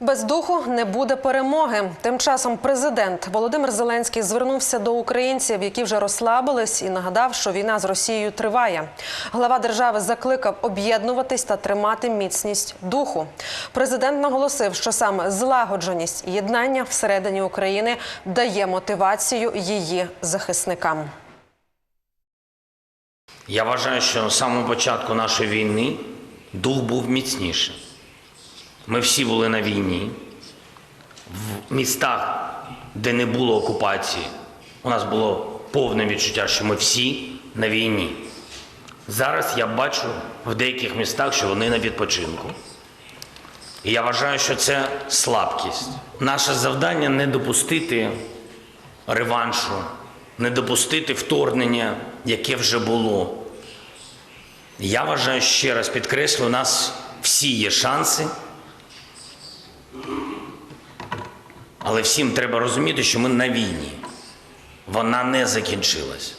Без духу не буде перемоги. Тим часом президент Володимир Зеленський звернувся до українців, які вже розслабились, і нагадав, що війна з Росією триває. Глава держави закликав об'єднуватись та тримати міцність духу. Президент наголосив, що саме злагодженість єднання всередині України дає мотивацію її захисникам. Я вважаю, що з самого початку нашої війни дух був міцніший. Ми всі були на війні. В містах, де не було окупації, у нас було повне відчуття, що ми всі на війні. Зараз я бачу в деяких містах, що вони на відпочинку. І я вважаю, що це слабкість. Наше завдання не допустити реваншу, не допустити вторгнення, яке вже було. Я вважаю, ще раз підкреслю, у нас всі є шанси. Але всім треба розуміти, що ми на війні. Вона не закінчилась.